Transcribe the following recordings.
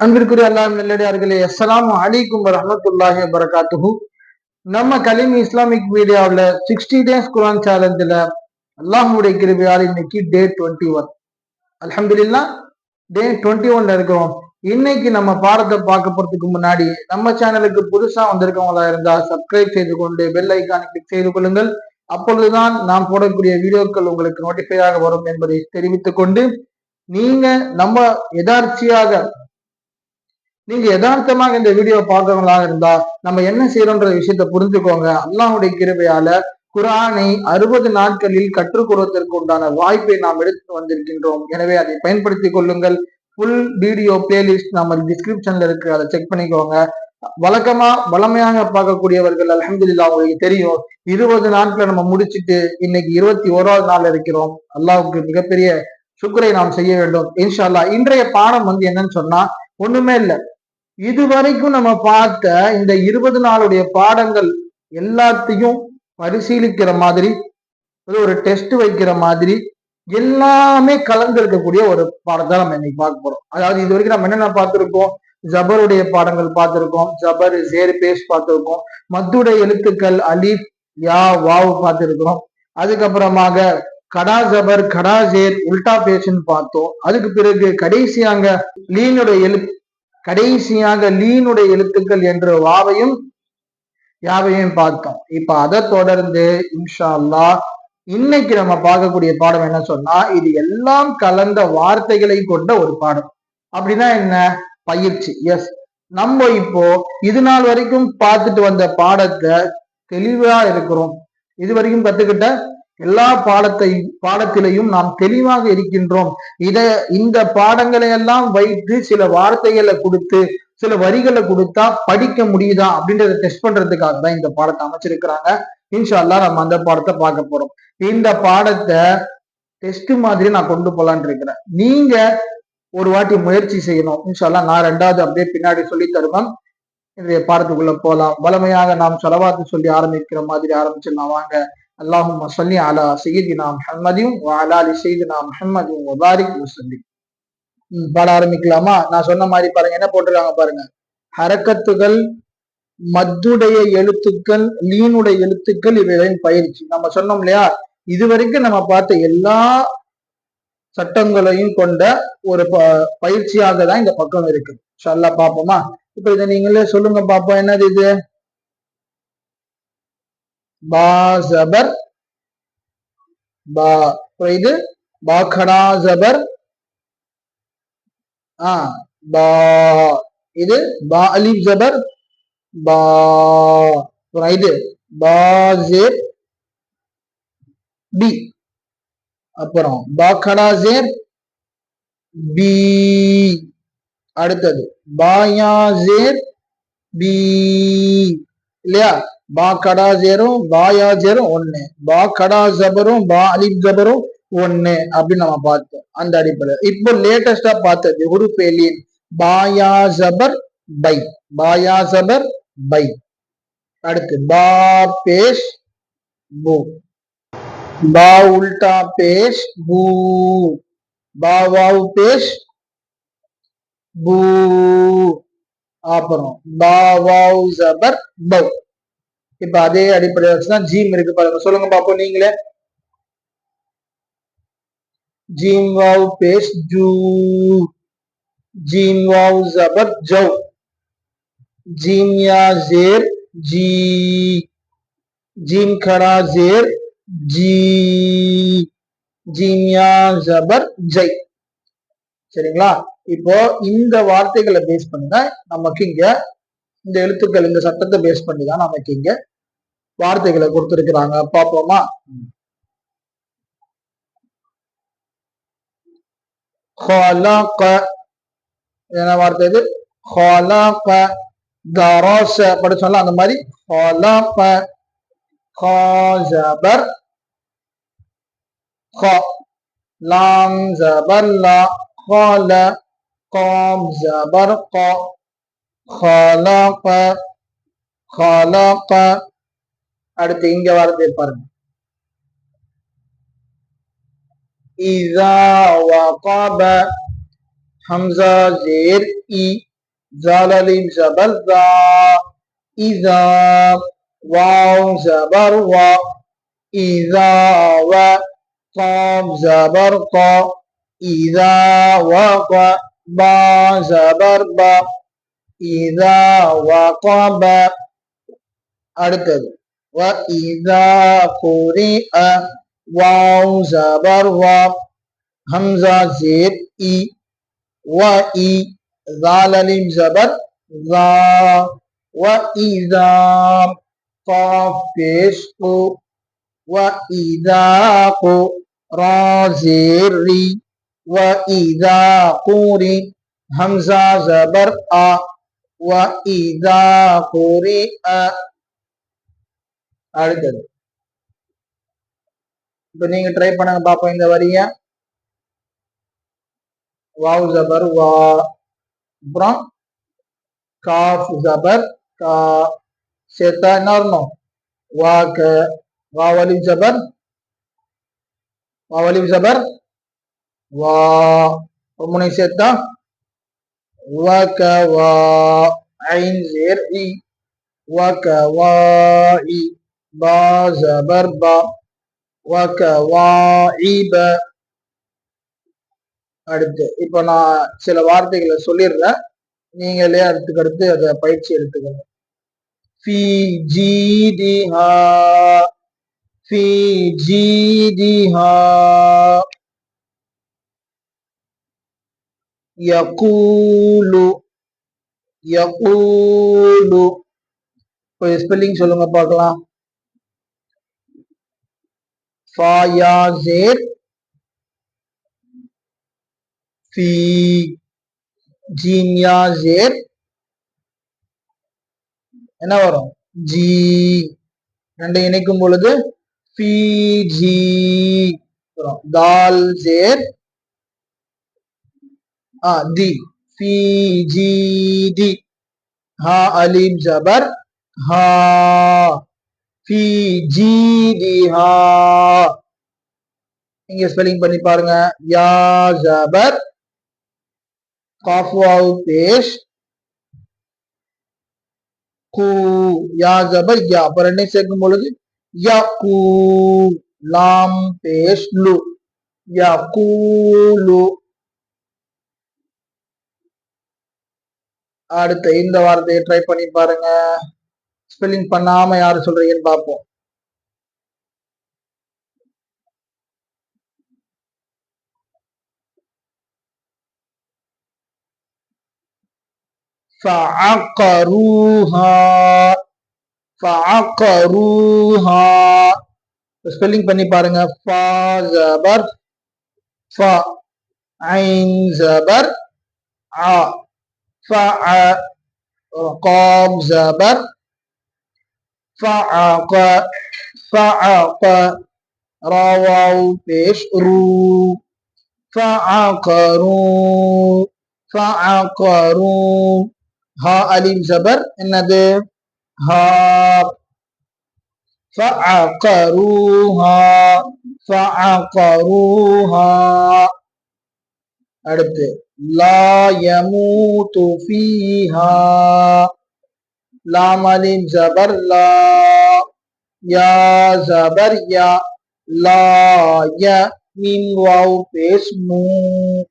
அன்பிற்குரிய அல்லாஹ் நல்லடியார்களே அஸ்லாம் அலைக்கும் ரஹமத்துல்லாஹி வரகாத்துஹு நம்ம கலிம் இஸ்லாமிக் மீடியாவில் சிக்ஸ்டி டேஸ் குரான் சேலஞ்சில் அல்லாஹுடைய கிருபியால் இன்னைக்கு டே டுவெண்ட்டி ஒன் அலமதுல்லா டே டுவெண்ட்டி ஒன்ல இருக்கிறோம் இன்னைக்கு நம்ம பாடத்தை பார்க்க போறதுக்கு முன்னாடி நம்ம சேனலுக்கு புதுசா வந்திருக்கவங்களா இருந்தா சப்ஸ்கிரைப் செய்து கொண்டு பெல் ஐக்கானை கிளிக் செய்து கொள்ளுங்கள். அப்பொழுதுதான் நாம் போடக்கூடிய வீடியோக்கள் உங்களுக்கு நோட்டிஃபை ஆக வரும் என்பதை தெரிவித்துக் கொண்டு நீங்க நம்ம எதார்ச்சியாக நீங்க யதார்த்தமாக இந்த வீடியோ பார்க்கறவங்களா இருந்தா நம்ம என்ன செய்யறோன்ற விஷயத்த புரிஞ்சுக்கோங்க. அல்லாஹுடைய கிருபையால குரானை அறுபது நாட்களில் கற்றுக் கொடுவதற்கு உண்டான வாய்ப்பை நாம் எடுத்து வந்திருக்கின்றோம். எனவே அதை பயன்படுத்திக் கொள்ளுங்கள். ஃபுல் வீடியோ பிளேலிஸ்ட் நம்ம டிஸ்கிரிப்ஷன்ல இருக்கு. அதை செக் பண்ணிக்கோங்க. வழக்கமா வளமையாக பார்க்கக்கூடியவர்கள் அலமதுல்லா உங்களுக்கு தெரியும். இருபது நாட்களை நம்ம முடிச்சுட்டு இன்னைக்கு இருபத்தி ஓராவது நாள் இருக்கிறோம். அல்லாவுக்கு மிகப்பெரிய சுக்கரை நாம் செய்ய வேண்டும். இன்ஷால்லா இன்றைய பாடம் வந்து என்னன்னு சொன்னா ஒண்ணுமே இல்லை. இது வரைக்கும் நம்ம பார்த்த இந்த இருபது நாளுடைய பாடங்கள் எல்லாத்தையும் பரிசீலிக்கிற மாதிரி ஒரு டெஸ்ட் வைக்கிற மாதிரி எல்லாமே கலந்து இருக்கக்கூடிய ஒரு பாடத்தை நம்ம இன்னைக்கு பார்க்க போறோம். அதாவது இது வரைக்கும் நம்ம என்னென்ன பார்த்திருக்கோம்? ஜபருடைய பாடங்கள் பார்த்திருக்கோம். ஜபர் ஜேர் பேஸ் பார்த்திருக்கோம். மத்துடைய எழுத்துக்கள் அலிப் யா வாவ் பார்த்திருக்கிறோம். அதுக்கப்புறமாக கடா ஜபர் கடா ஜேர் உல்டா பேஸ்ன்னு பார்த்தோம். அதுக்கு பிறகு கடைசியாங்க லீனுடைய எழு கடைசியாக லீனுடைய எழுத்துக்கள் என்ற வாவையும் யாவையும் பார்த்தோம் இப்ப அதை தொடர்ந்து இன்ஷா அல்லா இன்னைக்கு நம்ம பார்க்கக்கூடிய பாடம் என்ன சொன்னா இது எல்லாம் கலந்த வார்த்தைகளை கொண்ட ஒரு பாடம். அப்படின்னா என்ன? பயிற்சி. எஸ் நம்ம இப்போ இது நாள் வரைக்கும் பார்த்துட்டு வந்த பாடத்தை தெளிவா இருக்கிறோம். இது வரைக்கும் கத்துக்கிட்ட எல்லா பாடத்தை பாடத்திலையும் நாம் தெளிவாக இருக்கின்றோம். இத இந்த பாடங்களை எல்லாம் வைத்து சில வார்த்தைகளை கொடுத்து சில வரிகளை கொடுத்தா படிக்க முடியுதா அப்படின்றத டெஸ்ட் பண்றதுக்காக தான் இந்த பாடத்தை அமைச்சிருக்கிறாங்க. இன்ஷால்லா நம்ம அந்த பாடத்தை பார்க்க போறோம். இந்த பாடத்தை டெஸ்ட் மாதிரி நான் கொண்டு போலான் இருக்கிறேன். நீங்க ஒரு வாட்டி முயற்சி செய்யணும். இன்ஷால்லா நான் ரெண்டாவது அப்படியே பின்னாடி சொல்லி தருவேன். இன்றைய பாடத்துக்குள்ள போலாம். வளமையாக நாம் செலவாத்து சொல்லி ஆரம்பிக்கிற மாதிரி ஆரம்பிச்சிடலாம் வாங்க. அல்லாஹும் சொல்லி அலா நாம் முஹம்மதியும் அலாலி செய்தி நாம் செய்தினா முஹம்மதும் வபாரிக் முசல்லி பாட ஆரம்பிக்கலாமா? நான் சொன்ன மாதிரி பாருங்க என்ன போட்டிருக்காங்க பாருங்க. ஹரக்கத்துகள் மத்துடைய எழுத்துக்கள் லீனுடைய எழுத்துக்கள் இவைகளின் பயிற்சி. நம்ம சொன்னோம் இல்லையா? இதுவரைக்கும் நம்ம பார்த்த எல்லா சட்டங்களையும் கொண்ட ஒரு ப பயிற்சியாக தான் இந்த பக்கம் இருக்கு. சொல்லா பார்ப்போமா? இப்ப இதை நீங்களே சொல்லுங்க பாப்போம் என்னது இது? பாசபர் பா புரியுது பாக்கடா ஜபர். ஆ பா இது பா அலிப் ஜபர். பா புரியுது பா ஜேர். பி அப்புறம் பாக்கடா ஜேர். பி அடுத்தது பாயா பி இல்லையா? பா கடா ஜேரும் பாயா ஜேரும் ஒண்ணு. பா கடா ஜபரும் பா அலிப் ஜபரும் ஒண்ணு அப்படின்னு நம்ம பார்த்தோம். அந்த அடிப்படையில். இப்போ லேட்டஸ்டா பார்த்தது உருப்பேலின் பாயா ஜபர் பை. பாயா ஜபர் பை. அடுத்து பா பேஷ் பூ. பா உல்டா பேஷ் பூ. பா வாவு பேஷ் பூ. அப்புறம் பா வாவு ஜபர் பவ் இப்ப அதே அடிப்படையை வச்சுதான் ஜீம் இருக்கு பாருங்க. சொல்லுங்க பாப்போம் நீங்களே. ஜீம் வாவ் பேஸ் ஜூ. ஜீம் வாவ் ஜபர் ஜவ் ஜீம் யா ஜேர் ஜி. ஜீம் கரா ஜேர் ஜி. ஜீம் யா ஜபர் ஜெய் சரிங்களா? இப்போ இந்த வார்த்தைகளை பேஸ் பண்ணி தான் நமக்கு இங்க இந்த எழுத்துக்கள் இந்த சட்டத்தை பேஸ் பண்ணி தான் நமக்கு இங்க வார்த்தைகளை கொடுத்திருக்கிறாங்க பார்ப்போமா என்ன வார்த்தை இது خلق درس படிச்சோம்ல அந்த மாதிரி خلق خازبر خ لام زبر لا خال قام زبر ق خلق خلق அடுத்து இங்க வார்த்தை பாருங்க இதா வகப ஹம்சா ஜேர் இ ஜாலலிம் ஜபர் தா இதா வாவ் ஜபர் வா இதா வ قام زبر قا إذا وقع با زبر با إذا وقب அடுத்தது وإذا قرئ واو زبر وا همزة زير إي وإي ذال لم زبر ذا وإذا قاف پیش کو وإذا قو را زير ري وإذا قوري همزة زبر أ وإذا قرئ அடுத்தது இப்ப நீங்க ட்ரை பண்ணுங்க பாப்போம் இந்த வரிய வாவ் ஜபர் வா அப்புறம் காஃப் ஜபர் கா சேர்த்தா என்ன வரணும் வாக்க வாவலி ஜபர் வாவலி ஜபர் வா முனை சேர்த்தா வக வா ஐன் ஜேர் இ. வக வா இ. பா ஜபர் பா வகவாயிப அடுத்து இப்போ நான் சில வார்த்தைகளை சொல்லிடுறேன். நீங்களே அடுத்துக்கு அடுத்து அதை பயிற்சி எடுத்துக்கணும் ஃபி ஜீதிஹா ஃபி ஜீதிஹா யகூலு யகூலு இப்போ ஸ்பெல்லிங் சொல்லுங்க பார்க்கலாம். ஃபாயாசேர் ஃபி ஜீன்யாசேர் என்ன வரும்? ஜி ரெண்டை இணைக்கும் பொழுது ஃபீ ஜி வரும். தால் ஜேர் ஆ தி ஜி தி ஹா அலீம் ஜபர் ஹா ஃபி ஜீதிஹா இங்க ஸ்பெல்லிங் பண்ணி பாருங்க. யா ஜபர் காஃப் வாவ் பேஷ் கூ யா ஜபர் யா. அப்ப ரெண்டையும் சேர்க்கும் பொழுது யா கூ லாம் பேஷ் லு. யா கூ லு. அடுத்த இந்த வார்த்தையை ட்ரை பண்ணி பாருங்க. ஸ்பெல்லிங் பண்ணாம யாரு சொல்றீங்கன்னு பார்ப்போம் ஸ்பெல்லிங் பண்ணி பாருங்க. ஃபா ஜபர் ஃபா ஐன் ஜபர் ஆ ஃப قام زبر فعق فعق رووا پیش رو فعقروا فعقروا ها அலிம் ஜபர் என்னது ஹா فعقروها فعقروها அடுத்து لا يموت فيها لام لام زبر لا يا زبر يا لا يا من واو باسمو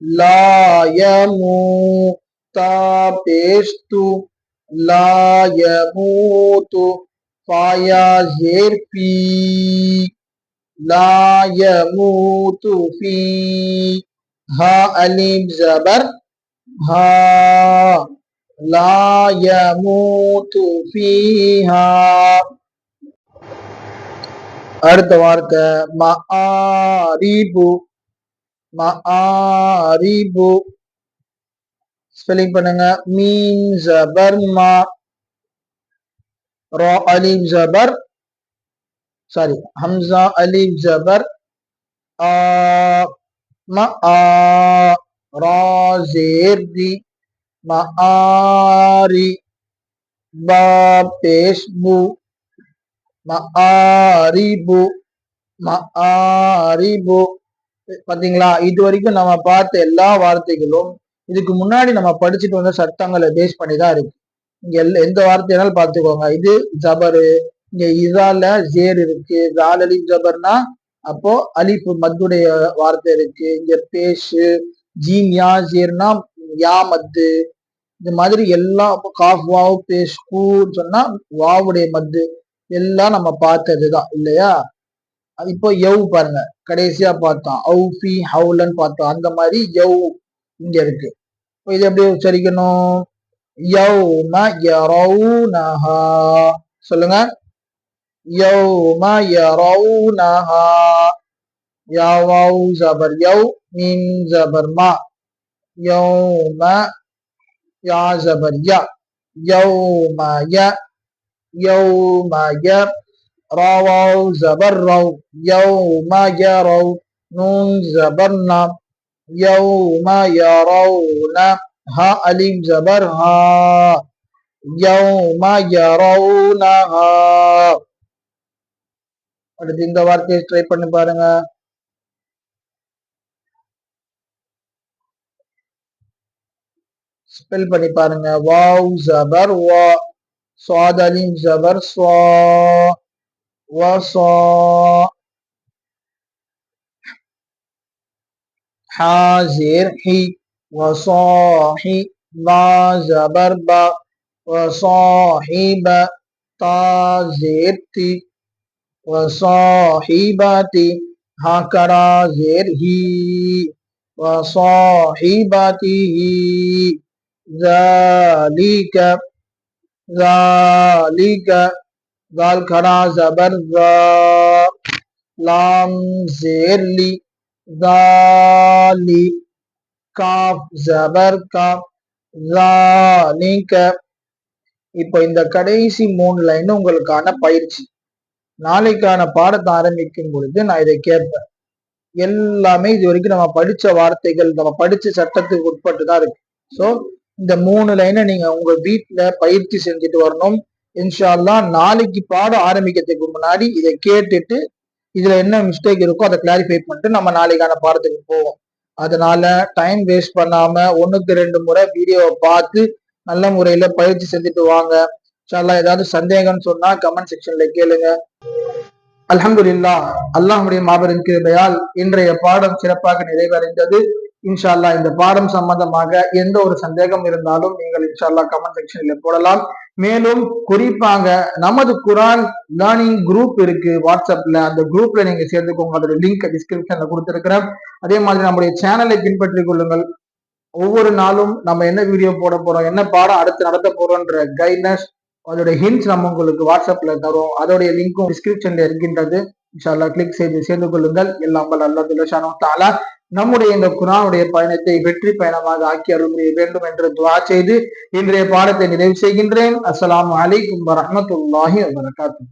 لا يمو تا بيستو لا يموت فيا زير في لا يموت في ها الیم زبر ها لا يموت فيها அடுத்த வார்த்தை மஆரிபு மஆரிபு ஸ்பெல்லிங் பண்ணுங்க மீன் ஜபர் மா ரா அலிப் ஜபர் சாரி ஹம்சா அலிப் ஜபர் ஆ ம ஆ ரா ஜேர் தி ma'ari பேஷ்பு மஆரிபு மஆரிபு. பாத்தீங்களா? இது வரைக்கும் நம்ம பார்த்த எல்லா வார்த்தைகளும் இதுக்கு முன்னாடி நம்ம படிச்சுட்டு வந்த சட்டங்களை பேஸ் பண்ணி தான் இருக்கு. இங்க எல்ல எந்த வார்த்தையானாலும் பார்த்துக்கோங்க. இது ஜபரு இங்க இதால ஜேர் இருக்கு. ஜால் ஜபர்னா அப்போ அலிப்பு மத்துடைய வார்த்தை இருக்கு. இங்க பேஷு ஜீன் யா ஜீர்னா யா மத்து. இந்த மாதிரி எல்லாம் காஃப் வாவ் பேஷ் கூன்னு சொன்னா வாவுடைய மத்து. எல்லாம் நம்ம பார்த்ததுதான் இல்லையா? அது இப்போ எவ் பாருங்க. கடைசியா பார்த்தோம். ஔஃபி ஹவுலன்னு பார்த்தோம். அந்த மாதிரி யவ் இங்க இருக்கு. இப்போ இது எப்படி உச்சரிக்கணும்? யௌம யரவுனஹா சொல்லுங்க. யௌம யரவுனஹா யாவ் ஜபர் யவ் மீன் ஜபர் மா யௌம யா ஜபர் ய யௌம ய யௌம ய ராவாவ் ஜபர் ரவ் யௌம யரவ் நூன் ஜபர் நாம் யௌம யரவுன ஹா அலிம் ஜபர் ஹா யௌம யரவுனஹா அடுத்து இந்த வார்த்தையை ட்ரை பண்ணி பாருங்க ஸ்பெல் பண்ணி பாருங்க வாவ் ஜபர் வா சுவாத் அலிம் ஜபர் ஸ்வா வசா حازر حي وصاحي با زبر با وصاحب تازر تي وصاحبتي هكرا زر هي وصاحبته ذلك ذلك ذال خرا زبر ذا لام زير لي ذالي காப் ஜபர் காப் ذالك இப்போ இந்த கடைசி மூணு லைன் உங்களுக்கான பயிற்சி நாளைக்கான பாடத்தை ஆரம்பிக்கும் பொழுது நான் இதை கேட்பேன். எல்லாமே இது வரைக்கும் நம்ம படிச்ச வார்த்தைகள் நம்ம படிச்ச சட்டத்துக்கு உட்பட்டு தான் இருக்கு. ஸோ இந்த மூணு லைனை நீங்க உங்க வீட்டுல பயிற்சி செஞ்சுட்டு வரணும். இன்ஷால்லா நாளைக்கு பாடம் ஆரம்பிக்கிறதுக்கு முன்னாடி இதை கேட்டுட்டு இதுல என்ன மிஸ்டேக் இருக்கோ அதை கிளாரிஃபை பண்ணிட்டு நம்ம நாளைக்கான பாடத்துக்கு போவோம். அதனால டைம் வேஸ்ட் பண்ணாம ஒண்ணுக்கு ரெண்டு முறை வீடியோவை பார்த்து நல்ல முறையில பயிற்சி செஞ்சுட்டு வாங்க. இன்ஷால்லா ஏதாவது சந்தேகம்னு சொன்னா கமெண்ட் செக்ஷன்ல கேளுங்க. அலமதுல்லா அல்லாஹுடைய மாபெரும் கிருபையால் இன்றைய பாடம் சிறப்பாக நிறைவடைந்தது. இன்ஷா அல்லாஹ் இந்த பாடம் சம்பந்தமாக எந்த ஒரு சந்தேகம் இருந்தாலும் நீங்கள் இன்ஷா அல்லாஹ் கமெண்ட் செக்ஷன்ல போடலாம். மேலும் குறிப்பாக நமது குரான் லேர்னிங் குரூப் இருக்கு. வாட்ஸ்அப்ல அந்த குரூப்ல நீங்க சேர்ந்துக்கோங்க அதோட லிங்க் டிஸ்கிரிப்ஷன்ல கொடுத்துருக்கிறேன். அதே மாதிரி நம்முடைய சேனலை பின்பற்றிக் கொள்ளுங்கள். ஒவ்வொரு நாளும் நம்ம என்ன வீடியோ போட போறோம் என்ன பாடம் அடுத்து நடத்த போறோம்ன்ற கைட்னஸ் அதோட ஹிண்ட்ஸ் நம்ம உங்களுக்கு வாட்ஸ்அப்ல தரும் அதோடைய லிங்க்கும் டிஸ்கிரிப்ஷன்ல இருக்கின்றது. இன்ஷால்லா கிளிக் செய்து சேர்ந்து கொள்ளுங்கள். எல்லாம் அல்லா துலஷானோ தாலா நம்முடைய இந்த குரானுடைய பயணத்தை வெற்றி பயணமாக ஆக்கி அருள் வேண்டும் என்று துவா செய்து இன்றைய பாடத்தை நிறைவு செய்கின்றேன். அஸ்லாம் அலிகும் வரமத்துல்லாஹி வபரகாத்துஹு.